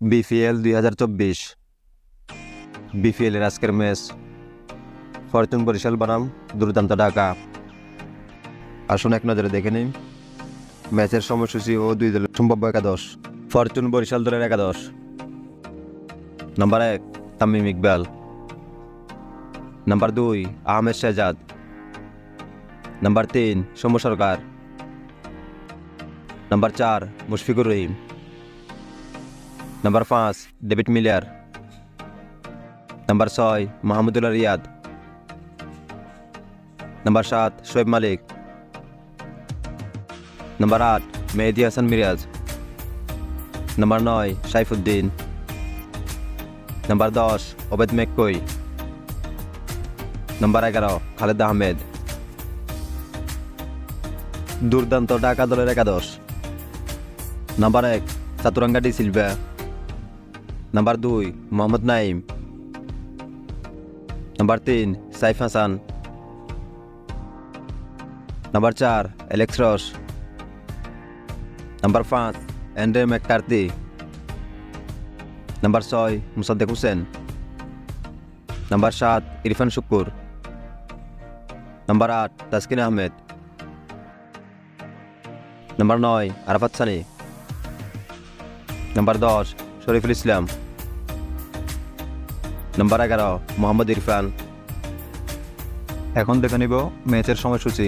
BPL দুই হাজার চব্বিশ। বিপিএলের আজকের ম্যাচ ফরচুন বরিশাল বনাম, দুর্দান্ত ঢাকা। আসুন এক নজরে দেখে নিন ম্যাচের সময়সূচি ও দুই দলের সম্ভাব্য একাদশ ফরচুন বরিশাল দলের একাদশ। নাম্বার এক, তামিম ইকবাল। নাম্বার দুই, আহমেদ শেজাদ নাম্বার তিন সৌম্য সরকার। নাম্বার চার, মুশফিকুর রহিম। নাম্বার পাঁচ ডেভিড মিলার নাম্বার ছয় মাহমুদুল্লাহ রিয়াদ নাম্বার সাত শোয়েব মালিক নাম্বার আট মেহেদি হাসান মিরাজ নাম্বার নয় সাইফুদ্দিন নাম্বার দশ ওবেদ মেক্কই নাম্বার এগারো খালেদ আহমেদ দুর্দান্ত ঢাকা দলের একাদশ নাম্বার এক চাতুরাঙ্গা ডি সিলভা নাম্বার দুই মোহাম্মদ নাইম নাম্বার তিন সাইফ হাসান নাম্বার চার অ্যালেক্স রস নাম্বার পাঁচ অ্যান্ড্রে ম্যাককার্তি নাম্বার ছয় মুসাদ্দেক হোসেন নাম্বার সাত ইরফান শুক্কুর নাম্বার আট তাসকিন আহমেদ নাম্বার নয় আরাফাত সানি নাম্বার দশ শরীফুল ইসলাম নাম্বার এগারো মোহাম্মদ ইরফান এখন দেখে নিব ম্যাচের সময়সূচি।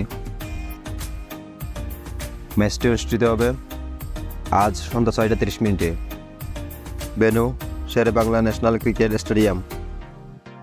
ম্যাচটি অনুষ্ঠিত হবে আজ সন্ধ্যা ছয়টা তিরিশ মিনিটে। Venue, Shere Bangla national cricket stadium.